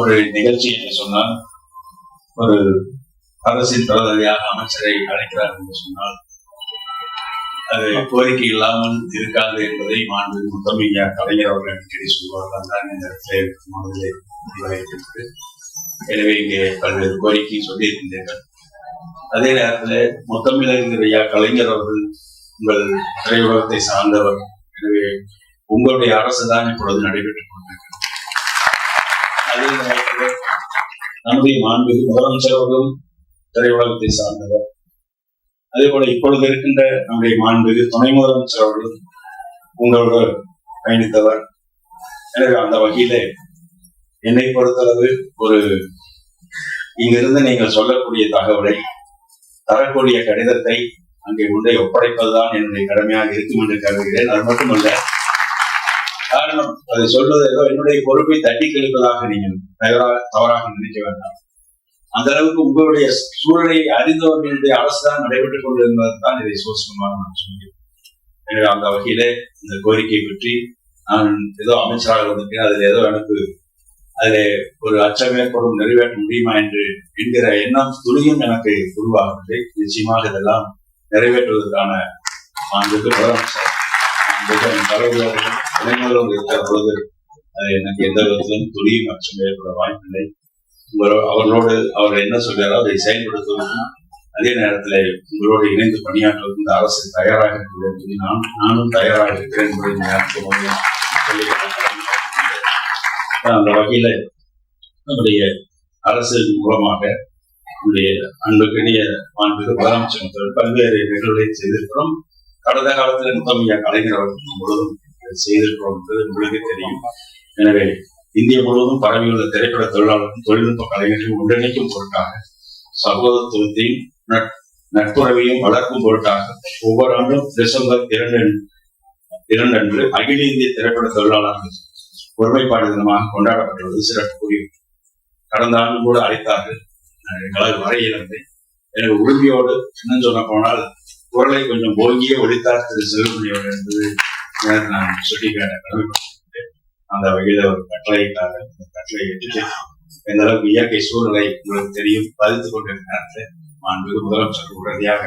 ஒரு நிகழ்ச்சி என்று சொன்னால் ஒரு அரசின் பிரதிநிதியாக அமைச்சரை அழைக்கிறார் என்று சொன்னால் அது கோரிக்கை இல்லாமல் இருக்காது என்பதை மாண்பு முத்தமிழ் கலைஞர் அவர்கள் அடிக்கடி சொல்வார்கள். தான் இந்த இடத்திலே மனதிலே வைத்திருக்கு எனவே இங்கே பல்வேறு கோரிக்கை சொல்லியிருக்கின்றீர்கள். அதே நேரத்தில் முத்தமிழறிஞர் ஐயா கலைஞர் அவர்கள் உங்கள் திரையுலகத்தை சார்ந்தவர். எனவே உங்களுடைய அரசு தான் இப்பொழுது நடைபெற்றுக் கொண்டிருக்கிறது. அதே நேரத்தில் நம்முடைய மாண்பு முதலமைச்சர் அவர்களும் திரையுலகத்தை சார்ந்தவர். அதே போல இப்பொழுது இருக்கின்ற நம்முடைய மாண்பு துணை முதலமைச்சர் அவர்களும் உங்களோடு பயணித்தவர். எனவே அந்த வகையிலே என்னை பொறுத்தளவு ஒரு இங்கிருந்து நீங்கள் சொல்லக்கூடிய தகவலை தரக்கூடிய கடிதத்தை அங்கே உண்டை ஒப்படைப்பதுதான் என்னுடைய கடமையாக இருக்கும் என்று கருதுகிறேன். அது மட்டுமல்ல காரணம் அதை சொல்வது ஏதோ என்னுடைய பொறுப்பை தட்டி கழிப்பதாக நீங்கள் தவறாக நினைக்க வேண்டாம். அந்த அளவுக்கு உங்களுடைய சூழலை அறிந்தவர்களுடைய அரசு தான் நடைபெற்றுக் கொண்டிருந்ததுதான் இதை சோசனமாக நான் சொல்கிறேன். எனவே அந்த வகையிலே இந்த கோரிக்கை பற்றி நான் ஏதோ அமைச்சராக வந்திருக்கேன் அதில் ஏதோ எனக்கு அதிலே ஒரு அச்சம் ஏற்படும் நிறைவேற்ற முடியுமா என்று என்கிற எண்ணம் துளியும் எனக்கு உருவாகவில்லை. நிச்சயமாக இதெல்லாம் நிறைவேற்றுவதற்கான மாண்புக்கு முதலமைச்சர். மாண்புக்கு என் இருக்கிற பொழுது அது எனக்கு எந்த விதத்திலும் துணியும் அச்சம் ஏற்பட வாய்ப்பில்லை. அவரோடு அவர்களோடு அவர் என்ன சொல்றாரோ அதை செயல்படுத்துவதற்கும் அதே நேரத்தில் உங்களோடு இணைந்து பணியாற்றுவதற்கு இந்த அரசு தயாராக இருக்கிறது. நான் நானும் தயாராக இருக்கிறேன் என்பதை நேரத்தில் அந்த வகையில நம்முடைய அரசு மூலமாக நம்முடைய அன்புக்கினிய மாண்பு முதலமைச்சர் பல்வேறு நிகழ்வுகளை செய்திருக்கிறோம். கடந்த காலத்தில் முத்தமையா கலைஞர் அவர்கள் முழுவதும் செய்திருக்கிறோம் என்பது உங்களுக்கு தெரியும். எனவே இந்திய முழுவதும் பரவியுள்ள திரைப்பட தொழிலாளர்கள் தொழில்நுட்ப கலைஞர்கள் ஒன்றிணைக்கும் பொருட்டாக சகோதரத்துவத்தையும் நட்- நட்புறவையும் வளர்க்கும் பொருட்டாக ஒவ்வொரு ஆண்டும் டிசம்பர் இரண்டு இரண்டன்று அகில இந்திய திரைப்பட தொழிலாளர்கள் ஒருமைப்பாடு தினமாக கொண்டாடப்பட்டுள்ளது. சிறப்புக்குரிய கடந்த ஆண்டு கூட அழைத்தார்கள். எங்களால் வர இயலவில்லை. எனவே உறுதியோடு இன்னும் சொல்ல போனால் குரலை கொஞ்சம் போங்கியே ஒழித்தார் திரு சிவகுடியோடு என்பது நான் சுட்டிக்காட்ட கடமைப்பட்டிருக்கிறேன் அந்த வகையில ஒரு கட்டளைக்காக அந்த கட்டளை ஏற்றுட்டு எந்த அளவுக்கு இயற்கை சூழலை உங்களுக்கு தெரியும் பதித்துக் கொண்டிருக்கிற நேரத்தில் மாண்புமிகு முதலமைச்சர் உடனடியாக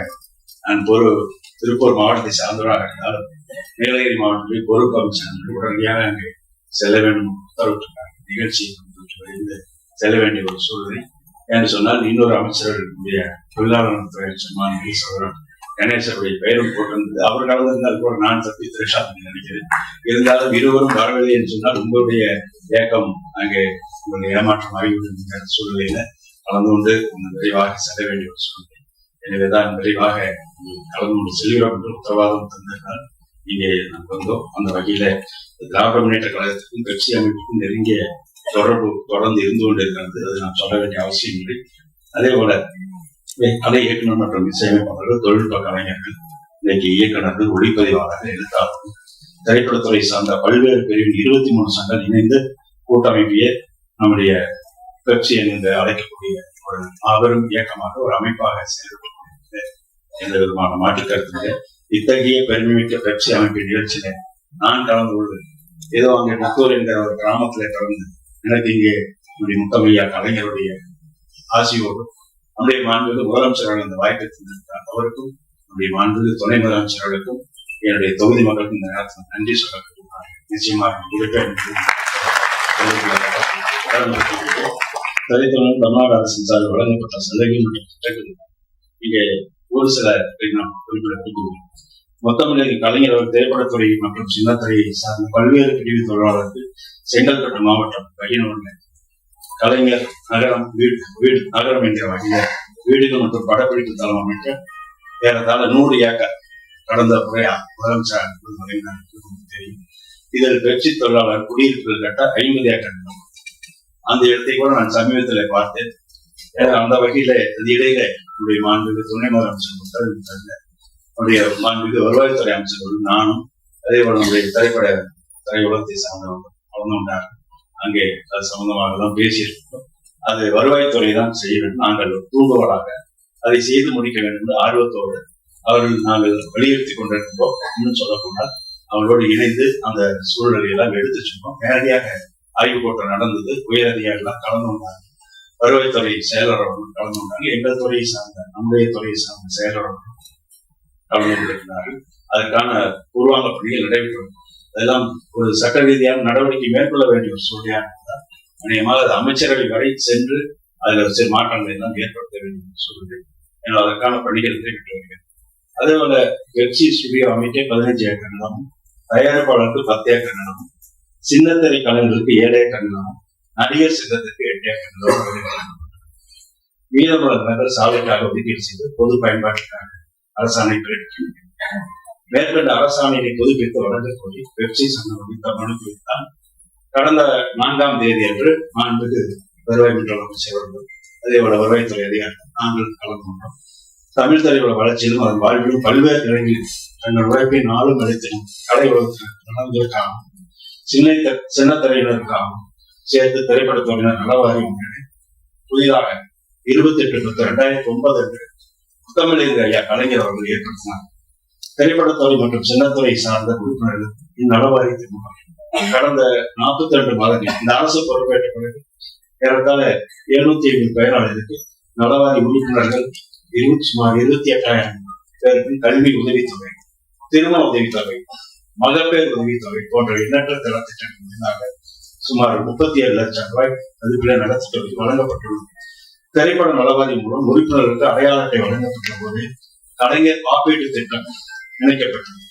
நான் பொறு திருப்பூர் மாவட்டத்தை சார்ந்தவராக இருந்தாலும் நீலகிரி மாவட்டத்தில் பொறுப்பு அமைச்சர் உடனடியாக அங்கு செல்ல வேண்டும் உத்தரவிட்டிருக்காங்க நிகழ்ச்சியை இருந்து செல்ல வேண்டிய ஒரு சூழ்நிலை. என்று சொன்னால் இன்னொரு அமைச்சர்களுடைய தொழிலாளர் துறை சன்மான் சோதரன் கணேசருடைய பெயரும் போட்டிருந்தது அவர் கலந்திருந்தால் கூட நான் தப்பி திரேஷா நினைக்கிறேன். இருந்தாலும் இருவரும் வரவில்லை என்று சொன்னால் உங்களுடைய ஏக்கம் அங்கே உங்களுடைய ஏமாற்றம் ஆகிவிடும் சூழ்நிலையில கலந்து கொண்டு விரைவாக செல்ல வேண்டிய ஒரு சூழ்நிலை. எனவேதான் விரைவாக கலந்து கொண்டு செல்கிறோம் என்று உத்தரவாதம் தந்திருந்தால் இங்கே நாம் வந்தோம். அந்த வகையில திராவிட முன்னேற்ற கழகத்துக்கும் கட்சி அமைப்புக்கும் நெருங்கிய தொடர்பு தொடர்ந்து இருந்து கொண்டிருக்கிறது. அது நான் சொல்ல வேண்டிய அவசியம் இல்லை. அதே போல கலை இயக்குனர் மற்றும் இசையமைப்பாளர்கள் தொழில்நுட்ப கலைஞர்கள் இன்னைக்கு இயக்குநர்கள் ஒளிப்பதிவாளர்கள் எழுத்தாளர்கள் திரைப்படத்துறை சார்ந்த பல்வேறு பிரிவில் இருபத்தி மூணு சங்கம் இணைந்து கூட்டமைப்பிய நம்முடைய பெப்சி என்று அழைக்கக்கூடிய ஒரு மாபெரும் இயக்கமாக ஒரு அமைப்பாக செயல்பட்டு எந்த விதமான மாற்று கருத்து இத்தகைய பெருமைமிக்க பெப்சி அமைப்பின் நிகழ்ச்சியில நான் கலந்து கொண்டு ஏதோ அங்கே முத்தூர் என்ற ஒரு கிராமத்திலே கலந்து எனக்கு இங்கே முத்தமையா கலைஞருடைய ஆசியோடு நம்முடைய மாண்புக்கு முதலமைச்சர்கள் இந்த வாய்ப்பை தந்திருக்கிறார் அவருக்கும் நம்முடைய மாண்புக்கு துணை முதலமைச்சர்களுக்கும் என்னுடைய தொகுதி மக்களுக்கும் இந்த நேரத்தில் நன்றி சொல்ல நிச்சயமாக இருப்பேன் என்று தமிழ்நாடு அரசின் சார்பில் வழங்கப்பட்ட சலுகைகள் மற்றும் திட்டங்கள். இங்கே ஒரு சில நாம் குறிப்பிடப்படுகிறோம் மொத்தமில்லை கலைஞர் அவர் திரைப்படத்துறை மற்றும் சின்னத்துறையை சார்ந்த பல்வேறு பிரிவு தொழிலாளருக்கு செங்கல்பட்டு மாவட்டம் பையனூர்ல கலைஞர் நகரம் வீடு வீடு நகரம் என்ற வகையில் வீடுகள் மற்றும் படப்பிடிப்பு தளம் அமைக்க ஏறத்தாழ நூறு ஏக்கர் கடந்த முறையா முதலமைச்சர் தெரியும். இதில் கட்சி தொழிலாளர் குடியிருப்புகள் கட்ட ஐம்பது ஏக்கர் அந்த இடத்தை கூட நான் சமீபத்தில் பார்த்தேன். அந்த வகையில அது இடையில உடைய மாண்புக்கு துணை முதலமைச்சர் உத்தரவிட்டாங்க நம்முடைய மாண்புக்கு வருவாய்த்துறை அமைச்சர்கள் நானும் அதே போல நம்முடைய திரைப்பட திரையுலகத்தை சார்ந்தவர்கள் வளர்ந்து கொண்டார்கள். அங்கே அது சம்பந்தமாக தான் பேசியிருக்கோம் அது வருவாய்த்துறை தான் செய்ய வேண்டும். நாங்கள் தூண்டுகோலாக அதை செய்து முடிக்க வேண்டும் என்று ஆர்வத்தோடு அவர்கள் நாங்கள் வலியுறுத்தி கொண்டிருக்கிறோம் இன்னும் சொல்லப்போனால் அவர்களோடு இணைந்து அந்த சூழ்நிலை எல்லாம் எடுத்து சொன்னோம் நேரடியாக ஆய்வுக் கூட்டம் நடந்தது. உயர் அதிகாரிகள் கலந்து கொண்டாங்க வருவாய்த்துறை செயலர் அவர்கள் கலந்து கொண்டாங்க எங்கள் துறையை சார்ந்த நம்முடைய துறையை சார்ந்த செயலர் அவர்கள் கலந்து கொண்டிருக்கிறார்கள். அதற்கான பூர்வாங்க பணிகள் நடைபெற்று அதெல்லாம் ஒரு சட்ட ரீதியான நடவடிக்கை மேற்கொள்ள வேண்டிய ஒரு சூழ்நிலையாக இருந்தால் அநேகமாக அது அமைச்சரவை வரை சென்று அதில் சில மாற்றங்களை எல்லாம் ஏற்படுத்த வேண்டும் என்று சூழ்நிலை ஏன்னா அதற்கான பணிகள் நடைபெற்று வருகிறேன் அதே போல வெப்சி ஸ்டுடியோ அமைக்க பதினஞ்சு ஏக்கர் நிலமும் தயாரிப்பாளருக்கு பத்து ஏக்கர் நிலமும் சின்னத்திரை கலைஞர்களுக்கு ஏழு ஏக்கர் நிலமும் நடிகர் சின்னத்திற்கு எட்டு ஏக்கர் நிலமும் மீதமுள்ள நகர் சாலைக்காக ஒதுக்கீடு செய்து பொது பயன்பாட்டுக்காக அரசாணை பிறப்பிக்கும் மேற்கண்ட அரசாணையை புதுப்பித்து வழங்க கோரி பெப்சி சங்கம் அளித்த மனு தான் கடந்த நான்காம் தேதி அன்று மாண்புக்கு வருவாய் மன்ற அமைச்சர் அவர்கள் அதே போல வருவாய்த்துறை அதிகாரிகள் நாங்கள் கலந்து கொண்டோம். தமிழ் தலைவர் வளர்ச்சியிலும் அதன் வாழ்விலும் பல்வேறு நிலைகளில் தங்கள் உழைப்பை நாளும் அளித்திடும் கலை உலகத்தினர் சின்ன சின்னத்திரையினருக்காகவும் சேர்த்து திரைப்படத்துறையினர் நலவாரி முன்னணி புதிதாக இருபத்தி எட்டு பத்து ரெண்டாயிரத்தி ஒன்பது அன்று முத்தமிழ் ஐயா கலைஞர் அவர்கள் ஏற்படுத்தினார். திரைப்படத்துறை மற்றும் சின்னத்துறை சார்ந்த உறுப்பினர்கள் இந்த மூலம் கடந்த நாற்பத்தி ரெண்டு மாதங்கள் இந்த அரசு பொறுப்பேற்ற பிறகு ஏறத்தாழ எழுநூத்தி ஐம்பது பயனாளர்களுக்கு நலவாரி உறுப்பினர்கள் இருபத்தி சுமார் இருபத்தி எட்டாயிரம் பேருக்கு கல்வி உதவித்தொகை திருமண உதவித்தொகை மகப்பேர் உதவித்தொகை போன்ற எண்ணற்ற திட்டங்கள் மூலமாக சுமார் முப்பத்தி ஏழு லட்சம் ரூபாய் அதுக்குள்ளே நலத்திட்டங்கள் வழங்கப்பட்டுள்ளது. திரைப்பட நலவாரி மூலம் உறுப்பினர்களுக்கு அடையாள அட்டை வழங்கப்பட்ட போது கலைஞர் காப்பீட்டு திட்டம் இணைக்கப்பட்டது.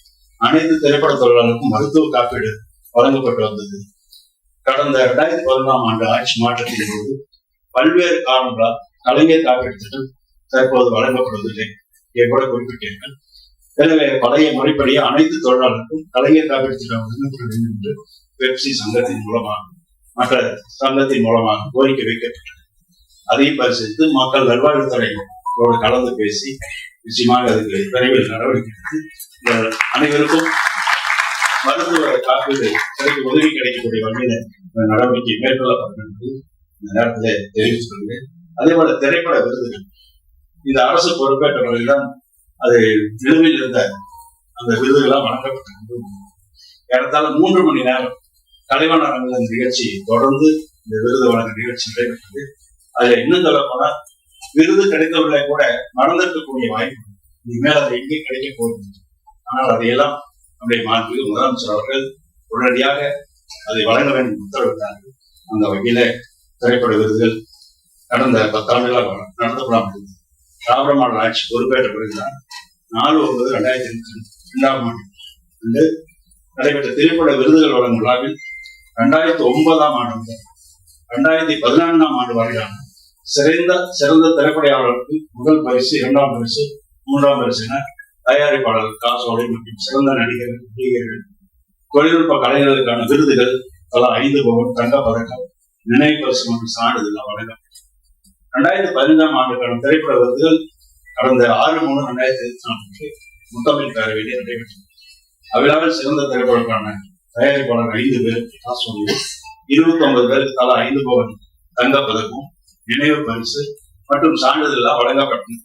அனைத்து திரைப்பட தொழிலாளருக்கும் மருத்துவ காப்பீடு வழங்கப்பட்டு வந்தது. கடந்த இரண்டாயிரத்தி பதினொன்றாம் ஆண்டு ஆட்சி மாற்றத்தின் போது பல்வேறு காரணங்களால் கலைஞர் காப்பீடு திட்டம் தற்போது வழங்கப்படுவதில்லை. என்பது கூட குறிப்பிட்டீர்கள் எனவே பழைய முறைப்படியே அனைத்து தொழிலாளருக்கும் கலைஞர் காப்பீடு திட்டம் வழங்கப்பட வேண்டும் என்று பெப்சி சங்கத்தின் மூலமாக மற்ற சங்கத்தின் மூலமாக கோரிக்கை வைக்கப்பட்டது. அதை பரிசீலித்து மக்கள் நல்வாழ்வுத்துறையோடு கலந்து பேசி நிச்சயமாக அதுக்கு விரைவில் நடவடிக்கை எடுத்து அனைவருக்கும் மருத்துவ காப்பீடு கிடைக்க உதவி கிடைக்கக்கூடிய வகையில நடவடிக்கை மேற்கொள்ளப்படும் என்று இந்த நேரத்தில் தெரிவித்துக் கொள்கிறேன். அதே போல திரைப்பட விருதுகள். இந்த அரசு பொறுப்பேற்ற பிறகுதான் அது நிலுவையில் இருந்த அந்த விருதுகளாம் வழங்கப்பட்டது ஏறத்தாழ மூன்று மணி நேரம் கலைவன் அரங்கில் இந்த நிகழ்ச்சி தொடர்ந்து இந்த விருது வழங்க நிகழ்ச்சி நடைபெற்றது. அதுல இன்னும் சொல்ல போனா விருது கிடைத்தவர்களை கூட மறந்திருக்கக்கூடிய வாய்ப்பு இனிமேல் அது எங்கே கிடைக்க போகிறது? ஆனால் அதையெல்லாம் நம்முடைய மாண்பு முதலமைச்சர் அவர்கள் உடனடியாக அதை வழங்க வேண்டும் உத்தரவிட்டார்கள். அந்த வகையில திரைப்பட விருதுகள் கடந்த பத்தாண்டுகளாக நடத்தப்படாமல் இருந்தது. திராவிட ஆட்சி பொறுப்பேற்ற பிறகுதான் நாலு ஒன்பது ரெண்டாயிரத்தி இருபத்தி இரண்டாம் ஆண்டு அன்று நடைபெற்ற திரைப்பட விருதுகள் வழங்கும் விழாவில் ரெண்டாயிரத்தி ஒன்பதாம் ஆண்டு முதல் ரெண்டாயிரத்தி பதினான்காம் ஆண்டு வரையிலான சிறந்த சிறந்த திரைப்படையாளருக்கு முதல் பரிசு இரண்டாம் பரிசு மூன்றாம் பரிசு என காசோலை மற்றும் சிறந்த நடிகர்கள் நடிகர்கள் தொழில்நுட்ப கலைஞர்களுக்கான விருதுகள் தலா ஐந்து பவன் தங்க பதக்கம் நினைவு பரிசு மற்றும் சான்றிதழ் வழங்கம். ரெண்டாயிரத்தி பதினைந்தாம் ஆண்டுக்கான திரைப்பட விருதுகள் கடந்த ஆறு மூணு ரெண்டாயிரத்தி இருபத்தி நான்கு முத்தமிழ் பேரவையில் நடைபெற்றது அவ்விழாவில் சிறந்த திரைப்படக்கான தயாரிப்பாளர் ஐந்து பேர் காசோலையும் இருபத்தி ஒன்பது பேருக்கு தலா ஐந்து பவன் தங்க பதக்கம் நினைவு பரிசு மற்றும் சான்றிதழ் வழங்கப்பட்டது.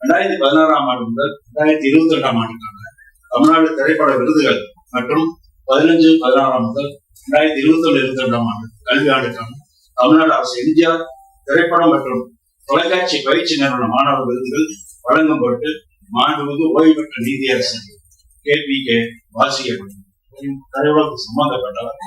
ரெண்டாயிரத்தி பதினாறாம் ஆண்டு முதல் இரண்டாயிரத்தி இருபத்தி ரெண்டாம் ஆண்டுக்கான தமிழ்நாடு திரைப்பட விருதுகள் மற்றும் பதினஞ்சு பதினாறாம் முதல் இரண்டாயிரத்தி இருபத்தி ஒன்று இருபத்தி ரெண்டாம் ஆண்டு கல்வி ஆண்டுக்கான தமிழ்நாடு அரசு எம்ஜிஆர் திரைப்படம் மற்றும் தொலைக்காட்சி பயிற்சி நிறுவன மாணவர் விருதுகள் வழங்கும் பொருட்டு மாண்புமிகு ஓய்வு பெற்ற நீதியரசர் கே. பி. கே. வாசிக்கப்பட்டது. திரையுலகம் சம்பந்தப்பட்டவர்.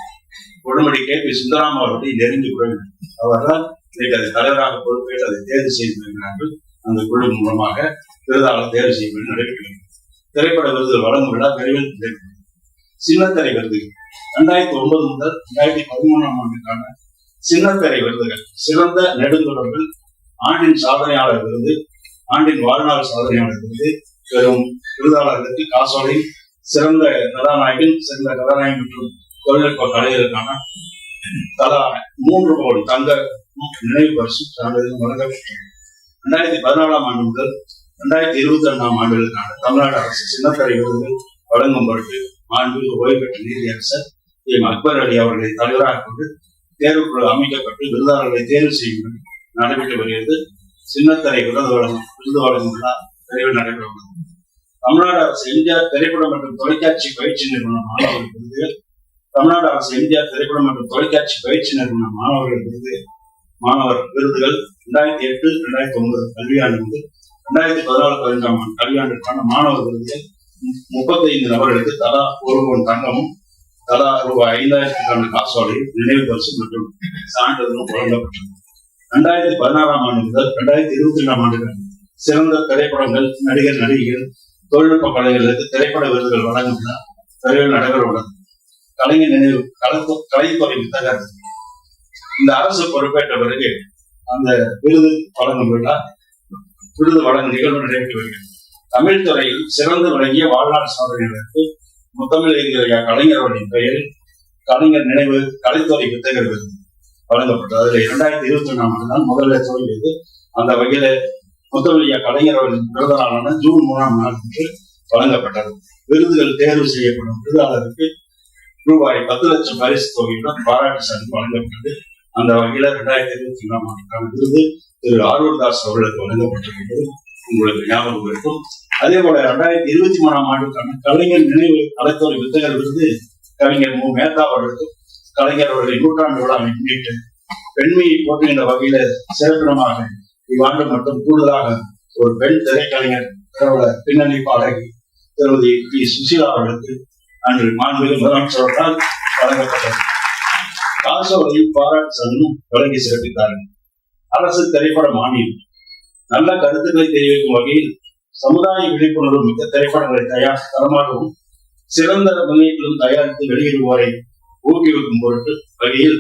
கொடுமடி கே. பி. சுந்தராம் அவர்களை நெருங்கி உறவினர் அவர்தான் இன்றைக்கு அது தலைவராக பொறுப்பேற்று அதை தேர்வு செய்து வருகிறார்கள். அந்த குழு மூலமாக விருதாளர் தேர்வு செய்யப்பட்டு நடைபெறுகிறது. திரைப்பட விருதுகள் வழங்கும் விழா விரைவில் நடைபெறும் சின்னத்திரை விருதுகள். இரண்டாயிரத்தி ஒன்பது முதல் இரண்டாயிரத்தி பதிமூணாம் ஆண்டுக்கான சின்னத்திரை விருதுகள். சிறந்த நெடுந்தொடர்கள். ஆண்டின் சாதனையாளர் விருது. ஆண்டின் வாழ்நாள் சாதனையாளர் விருது. பெறும் விருதாளர்களுக்கு காசோலை. சிறந்த கதாநாயகன் சிறந்த கதாநாயகன் மற்றும் தொழில்நுட்ப கலைஞருக்கான தலா மூன்று கோடி தங்க நினைவு பரிசு சான்றிதழ் வழங்கப்பட்டது ரெண்டாயிரத்தி பதினாலாம் ஆண்டு முதல் ரெண்டாயிரத்தி இருபத்தி ரெண்டாம் ஆண்டுகளுக்கான தமிழ்நாடு அரசு சின்னத்தரை விருதுகள் வழங்கும் பொருட்டு மாண்புமிகு ஓய்வு பெற்ற நீதியரசர் எம் அக்பர் அலி அவர்களை தலைவராக கொண்டு தேர்வுக்குழு அமைக்கப்பட்டு விருதாளர்களை தேர்வு செய்யும் நடைபெற்று வருகிறது. சின்னத்தரை விருது வழங்கும் விருது வழங்கும் விழா விரைவில் நடைபெற உள்ளது தமிழ்நாடு அரசு எம்ஜிஆர் திரைப்படம் மற்றும் தொலைக்காட்சி பயிற்சி நிறுவனம் மாணவர்கள் விருதுகள் தமிழ்நாடு அரசு எம்ஜிஆர் திரைப்படம் மற்றும் தொலைக்காட்சி பயிற்சி நிறுவனம் மாணவர்கள் விருது மாணவர் விருதுகள் இரண்டாயிரத்தி எட்டு ரெண்டாயிரத்தி ஒன்பது கல்வியாண்டு முதல் இரண்டாயிரத்தி பதினாலு பதினஞ்சாம் ஆண்டு கல்வியாண்டிற்கான மாணவர் விருதுகள் முப்பத்தைந்து நபர்களுக்கு தலா ஒரு பொன் தங்கமும் தலா ரூபாய் ஐந்தாயிரத்துக்கான காசோலையும் நினைவு பரிசு மற்றும் சான்றிதழும் வழங்கப்பட்டது இரண்டாயிரத்தி பதினாறாம் ஆண்டு முதல் ரெண்டாயிரத்தி இருபத்தி ஏழாம் ஆண்டு சிறந்த திரைப்படங்கள் நடிகர் நடிகைகள் தொழில்நுட்ப கலைஞர்களுக்கு திரைப்பட விருதுகள் வழங்கும் விழா விரைவில் நடைபெற உள்ளது. கலைஞர் நினைவு கலை கலைத்துறை வித்தகர் இந்த அரசு பொறுப்பேற்ற பிறகு அந்த விருது வழங்கும் விழா விருது வழங்கும் நிகழ்வு நடைபெற்று வருகிறது. தமிழ் துறையில் சிறந்து விளங்கிய வாழ்நாள் சாதனைகளுக்கு முத்தமிழ் கலைஞர்களின் கலைஞர் பெயரில் கலைஞர் நினைவு கலைத்துறை வித்தகர் விருது வழங்கப்பட்டது. அதுல இரண்டாயிரத்தி இருபத்தி ஒண்ணாம் ஆண்டு தான் முதல்ல துவங்கியது. அந்த வகையில முத்தமிழியா கலைஞர் அவர்களின் பிறந்த நாளான ஜூன் மூணாம் நாள் வழங்கப்பட்டது. விருதுகள் தேர்வு செய்யப்படும் விருதாளருக்கு ரூபாய் பத்து லட்சம் பரிசு தொகையுடன் பாராட்டு சான்று வழங்கப்பட்டது. அந்த வகையில ரெண்டாயிரத்தி இருபத்தி ஒன்றாம் ஆண்டுக்கான விருது திரு ஆரூர் அவர்களுக்கு வழங்கப்பட்டிருக்கிறது. உங்களுக்கு ஞாபகம் இருக்கும். அதே போல ரெண்டாயிரத்தி இருபத்தி மூணாம் ஆண்டுக்கான கலைஞர் நினைவு கலைத்துறை வித்தகர் விருது கவிஞர் மு. மேத்தா அவர்களுக்கும் கலைஞர் அவர்களின் நூற்றாண்டு விழா முன்னிட்டு பெண்மையை போற்றுகின்ற வகையில சிறப்பிடமாக இவ்வாண்டு மட்டும் கூடுதலாக ஒரு பெண் திரைக்கலைஞர் பிரபல பின்னணி பாடகி திருமதி பி. சுசீலா அவர்களுக்கு அன்று மாண்புமிகு முதலமைச்சரால் வழங்கப்பட்டது. காசோலை பாராட்டு சன்னும் வழங்கி சிறப்பித்தார்கள். அரசு திரைப்பட மானியம். நல்ல கருத்துக்களை தெரிவிக்கும் வகையில் சமுதாய விழிப்புணர்வு மிக்க திரைப்படங்களை தயார் தரமாகவும் சிறந்த முன்னேற்றம் தயாரித்து வெளியிடுவோரை ஊக்குவிக்கும் பொருட்டு வகையில்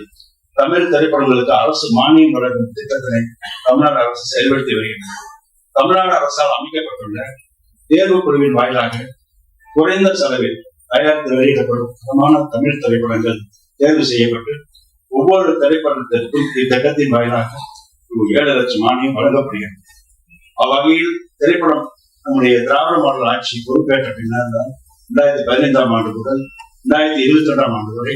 தமிழ் திரைப்படங்களுக்கு அரசு மானியம் வழங்கும் திட்டத்தினை தமிழ்நாடு அரசு செயல்படுத்தி வருகிறது. தமிழ்நாடு அரசால் அமைக்கப்பட்டுள்ள தேர்வு குழுவின் வாயிலாக குறைந்த செலவில் தயாரித்து வெளியிடப்படும் தரமான தமிழ் திரைப்படங்கள் தேர்வு செய்யப்பட்டு ஒவ்வொரு திரைப்படத்திற்கும் இத்திட்டத்தின் வாயிலாக ஏழு லட்சம் மானியம் வழங்கப்படுகிறது. அவ்வகையில் திரைப்படம் நம்முடைய திராவிட மாடல் ஆட்சி பொறுப்பேற்ற பின்னர் தான் இரண்டாயிரத்தி பதினைந்தாம் ஆண்டு முதல் இரண்டாயிரத்தி இருபத்தி ரெண்டாம் ஆண்டு வரை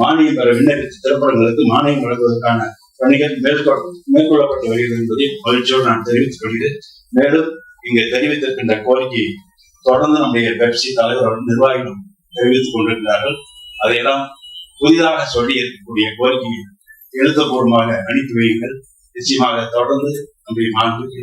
மானியம் பெற விண்ணப்பித்த திரைப்படங்களுக்கு மானியம் வழங்குவதற்கான பணிகள் மேற்கொள் மேற்கொள்ளப்பட்டு வருகிறது என்பதை மகிழ்ச்சியோடு நான் தெரிவித்துக் கொள்கிறேன். மேலும் இங்கு தெரிவித்திருக்கின்ற கோரிக்கையை தொடர்ந்து நம்முடைய பெப்சி தலைவர்களும் நிர்வாகிகள் தெரிவித்துக் கொண்டிருக்கிறார்கள். அதையெல்லாம் புதிதாக சொல்லி இருக்கக்கூடிய கோரிக்கையை எழுத்தபூர்வமாக அனுப்பி வையுங்கள். நிச்சயமாக தொடர்ந்து நம்முடைய மாண்புக்கு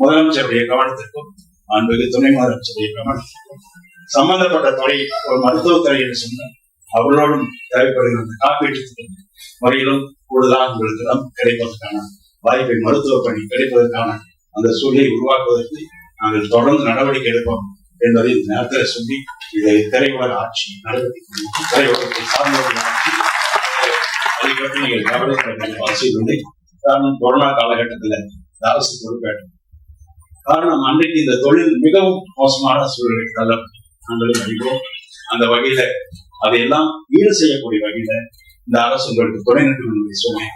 முதலமைச்சருடைய கவனத்திற்கும் மாண்புக்கு துணை முதலமைச்சருடைய கவனத்திற்கும் சம்பந்தப்பட்ட துறை ஒரு மருத்துவத்துறை என்று சொன்னால் அவர்களோடும் தேவைப்படுகிற அந்த காப்பீட்டு திட்டம் முறையிலும் கூடுதலாக உங்களுக்கு கிடைப்பதற்கான வாய்ப்பை மருத்துவ பணி கிடைப்பதற்கான அந்த சூழலை உருவாக்குவதற்கு நாங்கள் தொடர்ந்து நடவடிக்கை எடுப்போம். என்பதை நேரத்தில் சொல்லி இதை திரையுலக ஆட்சி நடத்தி திரையுலகத்தை சார்ந்தவர்கள் ஆட்சி அதை பற்றி நீங்கள் கவலைப்பட வேண்டிய அவசியம் இல்லை காரணம் கொரோனா காலகட்டத்தில் இந்த அரசு பொறுப்பேற்றது. காரணம் அன்றைக்கு இந்த தொழில் மிகவும் மோசமான சூழ்நிலை தள்ளப்பட்டு நாங்களும் அறிவோம். அந்த வகையில அதையெல்லாம் ஈடு செய்யக்கூடிய வகையில இந்த அரசு உங்களுக்கு துணை நிற்கும் என்பதை சொன்னேன்.